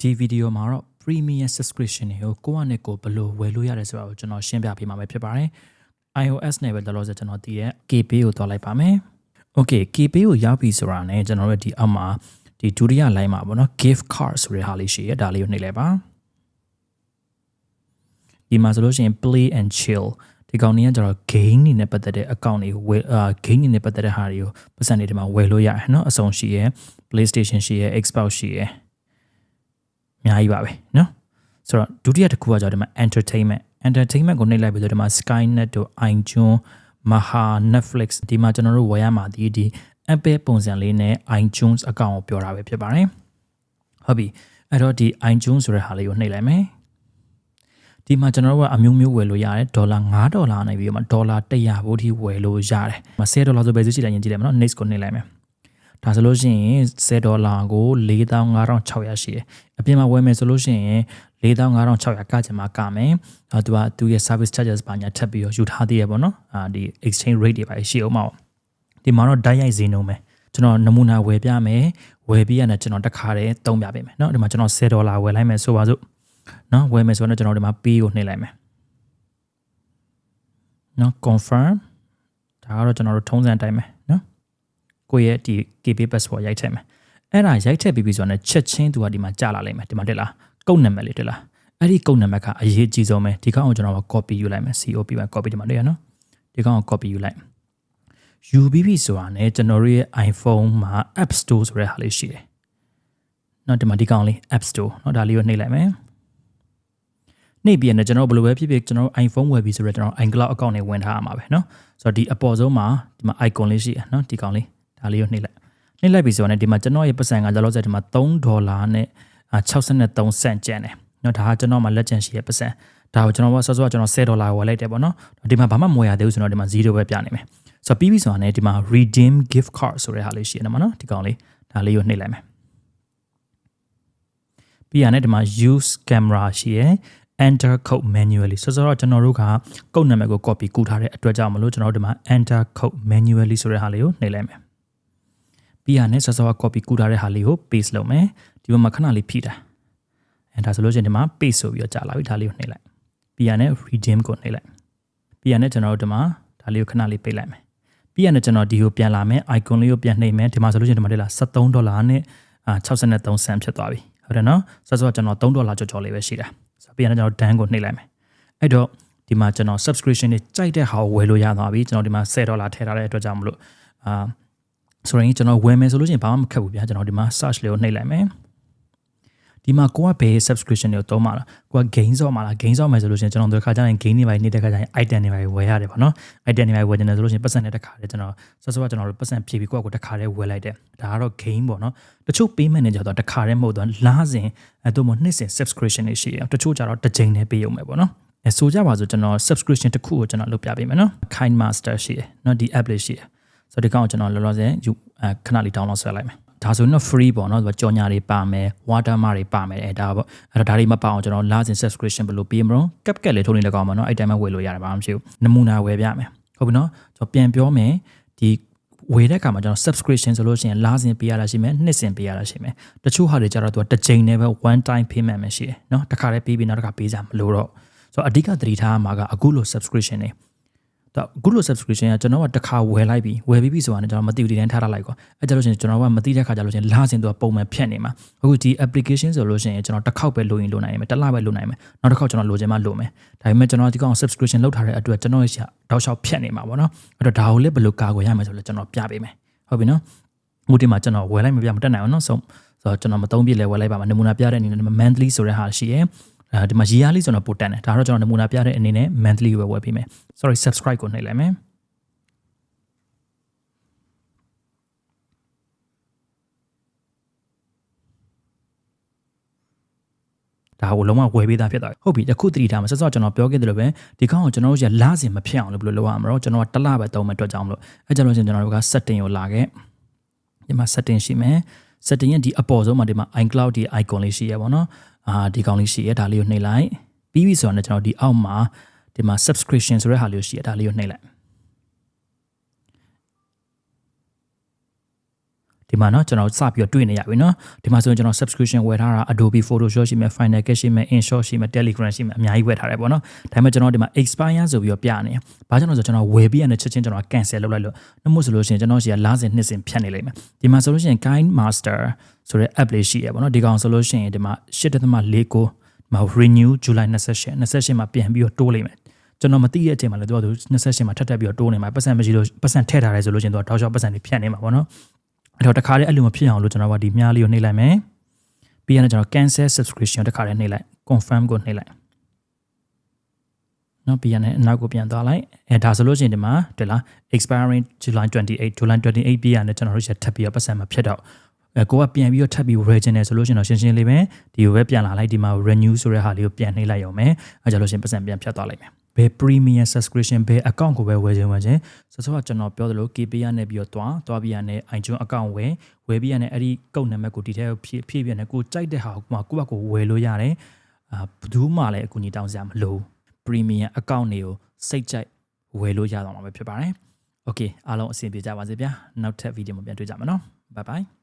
ဒီဗီဒီယိုမှာတော့ Premium Subscription တွေကိုကိုယ့်အနေကိုဘယ်လိုဝယ်လို့ရတယ်ဆိုတာကိုကျွန်တော်ရှင်းပြပေးမှာဖြစ်ပါတယ်။ iOS နဲ့ပဲလောလောဆယ်ကျွန်တော်တည်တဲ့ KB ကိုတွားလိုက်ပါမယ်။ Okay KB ကိုရောက်ပြီဆိုတာနဲ့ကျွန်တော်တို့ဒီအောက်မှာဒီဒုတိယ line မှာပေါ့နော် gift card ဆိုတဲ့ဟာလေးရှိရဒါလေးကိုနှိပ်လိုက်ပါဒီမှာဆိုလို့ရှိရင် play and chill ဒီကောင်တွေကကျွန်တော် game တွေနဲ့ပတ်သက်တဲ့ account တွေဝယ်အာ game တွေနဲ့ပတ်သက်တဲ့ဟာတွေကိုပတ်စံတွေဒီမှာဝယ်လို့ရတယ်နော်အဆုံးရှိရယ် PlayStation ရှိရယ် Xbox ရှိရယ် အများကြီးပါပဲเนาะဆိုတော့ဒုတိယတစ်ခုကကျတော့ဒီမှာ entertainment entertainment ကိုနှိပ်လိုက်ပြီးဆိုဒီမှာ Skynet တို့ iTunes Maha Netflix ဒီမှာကျွန်တော်တို့ဝယ်ရမှာဒီဒီ Apple ပုံစံလေးနဲ့ iTunes account ကိုပြောတာပဲဖြစ်ပါတယ်ဟုတ်ပြီအဲ့တော့ဒီ iTunes ဆိုတဲ့ဟာလေးကိုနှိပ်လိုက်မယ်ဒီမှာကျွန်တော်တို့ကအမျိုးမျိုးဝယ်လို့ရတယ်ဒေါ်လာ9ဒေါ်လာနိုင်ပြီးတော့မှဒေါ်လာ100ဘိုးထိဝယ်လို့ရတယ်။မ10ဒေါ်လာဆိုပဲကြည့်လိုက်ရင်ကြည့်လိုက်မယ်နော် next ကိုနှိပ်လိုက်မယ်။ ဒါဆိုလို့ရှိရင်10ဒေါ်လာကို4500ရှိတယ်။အပြင်မှာဝယ်မယ်ဆိုလို့ရှိရင်4500ကချင်မှာကမယ်။အဲသူကသူရဲ့ service charges ဘာညာထပ်ပြီးတော့ယူထားသေးရပေါ့နော်။အာဒီ exchange rate တွေပါရှိအောင်မအောင်။ဒီမှာတော့ဓာတ်ရိုက်ဈေးနှုန်းပဲ။ကျွန်တော်နမူနာဝယ်ပြမယ်။ဝယ်ပြီးရတဲ့ကျွန်တော်တစ်ခါတည်းသုံးပြပေးမယ်เนาะဒီမှာကျွန်တော်10ဒေါ်လာဝယ်လိုက်မယ်ဆိုပါစို့။နော်ဝယ်မယ်ဆိုတော့ကျွန်တော်ဒီမှာ pay ကိုနှိပ်လိုက်မယ်နော် confirm ဒါကတော့ကျွန်တော်တို့ထုံးစံအတိုင်းပဲနော် ကိုယ့်ရဲ့ဒီ KB password ရိုက်ထည့်မယ်အဲ့ဒါရိုက်ထည့်ပြီးပြီဆိုတော့ချက်ချင်းသူကဒီမှာကြာလာလိမ့်မယ်ဒီမှာတက်လားကုတ်နံပါတ်လေးတက်လားအဲ့ဒီကုတ်နံပါတ်ကအရေးကြီးဆုံးပဲဒီကောင်ကိုကျွန်တော်က copy ယူလိုက်မယ် COP ပဲ copy ဒီမှာတွေ့ရနော်ဒီကောင်ကို copy ယူလိုက်ယူပြီးပြီဆိုတာ ਨੇ ကျွန်တော်တို့ရဲ့ iPhone မှာ App Store ဆိုတဲ့ဟာလေးရှိတယ်။เนาะဒီမှာဒီကောင်လေး App Store เนาะဒါလေးကိုနှိပ်လိုက်မယ်။နှိပ်ပြီးရင်ကျွန်တော်ဘယ်လိုပဲဖြစ်ဖြစ်ကျွန်တော် iPhone ဝယ်ပြီးဆိုတော့ကျွန်တော် iCloud account နဲ့ဝင်ထားရမှာပဲเนาะဆိုတော့ဒီအပေါ်ဆုံးမှာဒီမှာ icon လေးရှိရเนาะဒီကောင်လေး ဒါလေးကိုနှိပ်လိုက်နှိပ်လိုက်ပြီဆိုတော့ဒီမှာကျွန်တော်ရဲ့ပတ်စံကလောလောဆယ်ဒီမှာ3ဒေါ်လာနဲ့63စန့်ကျန်တယ်เนาะဒါကကျွန်တော်မှာလက်ကျန်ရှိရဲ့ပတ်စံဒါကိုကျွန်တော်ကဆော့ဆော့ကျွန်တော်10ဒေါ်လာဝယ်လိုက်တယ်ပေါ့နော်ဒီမှာဘာမှမဝယ်ရသေးဘူးဆိုတော့ဒီမှာ0ပဲပြနေမယ်ဆိုတော့ပြီးပြီဆိုတာနဲ့ဒီမှာ redeem gift card ဆိုတဲ့ဟာလေးရှိတယ်နော်ဒီကောင်လေးဒါလေးကိုနှိပ်လိုက်မယ်ပြီးရတဲ့ဒီမှာ use camera ရှိရယ် enter code manually ဆိုတော့ကျွန်တော်တို့ကကုတ်နံပါတ်ကို copy ကူးထားတဲ့အတွက်ကြောင့်မလို့ကျွန်တော်တို့ဒီမှာ enter code manually ဆိုတဲ့ဟာလေးကိုနှိပ်လိုက်မယ် ပြီးရနဲ့ဆောစော copy ကူးထားတဲ့ဟာလေးကို paste လုပ်မယ်ဒီဘက်မှာခဏလေးဖြည့်တာအဲဒါဆိုလို့ရှိရင်ဒီမှာ paste ဆိုပြီးတော့ကြာလာပြီဒါလေးကိုနှိပ်လိုက်ပြီးရနဲ့ redeem ကိုနှိပ်လိုက်ပြီးရနဲ့ကျွန်တော်တို့ဒီမှာဒါလေးကိုခဏလေးပိတ်လိုက်မယ်ပြီးရနဲ့ကျွန်တော်ဒီကိုပြန်လာမယ် icon လေးကိုပြန်နှိပ်မယ်ဒီမှာဆိုလို့ရှိရင်ဒီမှာတက်လာ73ဒေါ်လာနဲ့63ဆန်ဖြစ်သွားပြီဟုတ်တယ်နော်ဆောစောကျွန်တော်3ဒေါ်လာကျော်ကျော်လေးပဲရှိတာဆိုပြီးရင်ကျွန်တော် dan ကိုနှိပ်လိုက်မယ်အဲ့တော့ဒီမှာကျွန်တော် subscription တွေကြိုက်တဲ့ဟာကိုဝယ်လို့ရသွားပြီကျွန်တော်ဒီမှာ10ဒေါ်လာထည့်ထားတဲ့အတွက်ကြောင့်မလို့အာ ဆိုရင်ကျွန်တော်ဝယ်မယ်ဆိုလို့ရှိရင်ဘာမှမခက်ဘူးဗျာကျွန်တော်ဒီမှာ search လေးကိုနှိပ်လိုက်မယ်ဒီမှာကိုကဘယ် subscription တွေကိုသုံးမှာလားကိုက gain ဆော့မှာလား gain ဆော့မယ်ဆိုလို့ရှိရင်ကျွန်တော်တို့ခါကျရင် gain တွေပါနေတဲ့ခါကျရင် item တွေပါဝယ်ရတယ်ပေါ့နော် item တွေပါဝယ်နေတယ်ဆိုလို့ရှိရင်ပတ်စံနဲ့တစ်ခါတည်းကျွန်တော်ဆော့ဆော့ကျွန်တော်တို့ပတ်စံဖြည့်ပြီးကိုကကိုတစ်ခါတည်းဝယ်လိုက်တယ်ဒါကတော့ gain ပေါ့နော်တချို့ payment တွေကြတော့တစ်ခါတည်းမဟုတ်တော့လားစဉ်အဲတို့မနှစ်စဉ် subscription တွေရှိတယ်တချို့ကြတော့တစ်ချိန်နဲ့ပေးရုံပဲပေါ့နော်အဲဆိုကြပါစို့ကျွန်တော် subscription တစ်ခုကိုကျွန်တော်လုပ်ပြပေးမယ်နော် kind master ရှိတယ်နော်ဒီ app လေးရှိတယ် ဆိုတော့ဒီကောင်ကိုကျွန်တော်လောလောဆယ်ယူခဏလေး download ဆွဲလိုက်မယ်ဒါဆိုရင်တော့ free ပေါ့နော်သူကကြော်ညာတွေပါမယ် watermark တွေပါမယ်အဲဒါပေါ့အဲ့တော့ဒါတွေမပါအောင်ကျွန်တော် last in subscription ဘယ်လိုပေးမလို့ cap cap လေးထုတ်နေလည်းကောင်းပါနော်အဲ့တိုင်းမှာဝယ်လို့ရတယ်ဘာမှမရှိဘူးနမူနာဝယ်ပြမယ်ဟုတ်ပြီနော်ကျွန်တော်ပြန်ပြောမယ်ဒီဝယ်တဲ့အခါမှာကျွန်တော် subscription ဆိုလို့ရှိရင်လစဉ်ပေးရတာရှိမယ်နှစ်စဉ်ပေးရတာရှိမယ်တချို့ဟာတွေကျတော့သူကတစ်ချိန်နဲ့ပဲ one time payment ပဲရှိတယ်เนาะတစ်ခါတည်းပေးပြီးနောက်တစ်ခါပေးကြမလို့တော့ဆိုတော့အဓိကသတိထားမှာကအခုလို subscription တွေ တော့အခုလို subscription ကကျွန်တော်ကတစ်ခါဝယ်လိုက်ပြီဝယ်ပြီးပြီဆိုတာနဲ့ကျွန်တော်မသိဘူးဒီတိုင်းထားထားလိုက်ကွာအဲကြလို့ရှိရင်ကျွန်တော်ကမသိတဲ့ခါကြလို့ရှိရင်လာစဉ်သူကပုံမှန်ဖြတ်နေမှာအခုဒီ application ဆိုလို့ရှိရင်ကျွန်တော်တစ်ခေါက်ပဲလိုရင်လိုနိုင်မယ်တစ်လပဲလိုနိုင်မယ်နောက်တစ်ခေါက်ကျွန်တော်လိုချင်မှလိုမယ်ဒါပေမဲ့ကျွန်တော်ဒီကောင် subscription လုပ်ထားတဲ့အတွက်ကျွန်တော်ရဲ့တောက်လျှောက်ဖြတ်နေမှာပေါ့နော်အဲ့တော့ဒါကိုလည်းဘယ်လိုကာကွယ်ရမလဲဆိုတော့ကျွန်တော်ပြပေးမယ်ဟုတ်ပြီနော်အခုဒီမှာကျွန်တော်ဝယ်လိုက်မပြမတက်နိုင်အောင်နော်ဆုံးဆိုတော့ကျွန်တော်မသုံးပြလဲဝယ်လိုက်ပါမှာနမူနာပြတဲ့အနေနဲ့ monthly ဆိုတဲ့ဟာရှိရယ် အဲဒီမှာ yearly ဆိုတော့ပိုတက်တယ်ဒါတော့ကျွန်တော်နမူနာပြတဲ့အနေနဲ့ monthly ပဲဝယ်ပေးမယ် sorry subscribe ကိုနှိပ်လိုက်မယ်ဒါကိုလုံးဝဝယ်ပေးသားဖြစ်သွားပြီဟုတ်ပြီတခုတတိထားမှာဆက်စောကျွန်တော်ပြောခဲ့သလိုပဲဒီကောင်ကိုကျွန်တော်တို့ရလာစင်မဖြစ်အောင်လို့ဘယ်လိုလုပ်ရမလဲကျွန်တော်ကတစ်လပဲသုံးမယ်အတွက်ကြောင့်မလို့အဲကြောင့်လို့ကျွန်တော်တို့က setting ကိုလာခဲ့ဒီမှာ setting ရှိမယ် setting ရဲ့ဒီအပေါ်ဆုံးမှာဒီမှာ iCloud ဒီ icon လေးရှိရပါတော့အာဒီကောင်လေးရှိရဒါလေးကိုနှိပ်လိုက်ပြီးပြီဆိုတော့ကျွန်တော်ဒီအောက်မှာဒီမှာ subscription ဆိုတဲ့ဟာလေးကိုရှိရဒါလေးကိုနှိပ်လိုက် ဒီမှာเนาะကျွန်တော်စပြီးတော့တွေ့နေရပြီเนาะဒီမှာဆိုရင်ကျွန်တော် subscription ဝယ်ထားတာ Adobe Photoshop ရှိမယ် Final Cut ရှိမယ် InShot ရှိမယ် Telegram ရှိမယ်အများကြီးဝယ်ထားတယ်ပေါ့เนาะဒါပေမဲ့ကျွန်တော်ဒီမှာ expire ဆိုပြီးတော့ပြနေဘာကြောင့်လဲဆိုတော့ကျွန်တော်ဝယ်ပြီးရတဲ့ချက်ချင်းကျွန်တော် cancel လုပ်လိုက်လို့နှမို့ဆိုလို့ရှိရင်ကျွန်တော်ရှိရလားစင်နှစ်စင်ဖြတ်နေလိမ့်မယ်ဒီမှာဆိုလို့ရှိရင် Kind Master ဆိုတဲ့ app လေးရှိရပေါ့เนาะဒီကောင်ဆိုလို့ရှိရင်ဒီမှာ8.49ဒီမှာ renew July 28 28မှာပြန်ပြီးတော့တိုးလိမ့်မယ်ကျွန်တော်မသိတဲ့အချိန်မှာလည်းသူကသူ28မှာထပ်ထပ်ပြီးတော့တိုးနေမှာပတ်စံမရှိလို့ပတ်စံထည့်ထားတယ်ဆိုလို့ရှိရင်သူကတောက်လျှောက်ပတ်စံတွေဖြတ်နေမှာပေါ့နော် အဲ့တော့တခါတည်းအဲ့လိုမဖြစ်အောင်လို့ကျွန်တော်ကဒီမြားလေးကိုနှိပ်လိုက်မယ်ပြီးရင်ကျွန်တော် cancel subscription တခါတည်းနှိပ်လိုက် confirm ကိုနှိပ်လိုက်နော်ပြီးရင်အနောက်ကိုပြန်သွားလိုက်အဲဒါဆိုလို့ရှိရင်ဒီမှာတွေ့လား expiring July 28 July 28ပြီးရတဲ့ကျွန်တော်တို့ချက်ထပ်ပြီးတော့ပတ်စံမှာဖြစ်တော့အဲကိုကပြန်ပြီးတော့ထပ်ပြီး register နေဆိုလို့ရှိရင်တော့ရှင်းရှင်းလေးပဲဒီကိုပဲပြန်လာလိုက်ဒီမှာ renew ဆိုတဲ့ဟာလေးကိုပြန်နှိပ်လိုက်ရုံပဲအဲကြလို့ရှိရင်ပတ်စံပြန်ဖြတ်သွားလိုက်မယ် ဘယ် premium subscription ဘယ် account ကိုပဲဝယ်ခြင်းဝယ်ခြင်းဆိုတော့ကျွန်တော်ပြောသလို KP ရနဲ့ပြီးတော့တွားတွားပြီးရနဲ့ iTunes account ဝယ်ဝယ်ပြီးရနဲ့အဲ့ဒီကုတ်နံပါတ်ကိုဒီထဲကိုဖြည့်ဖြည့်ပြနဲ့ကိုကြိုက်တဲ့ဟာကိုမှကိုယ့်ဘက်ကိုဝယ်လို့ရတယ်အာဘယ်သူမှလည်းအကူအညီတောင်းစရာမလို premium account တွေကိုစိတ်ကြိုက်ဝယ်လို့ရတော့မှာပဲဖြစ်ပါတယ် okay အားလုံးအဆင်ပြေကြပါစေဗျာနောက်ထပ်ဗီဒီယိုမှာပြန်တွေ့ကြမယ်နော် bye bye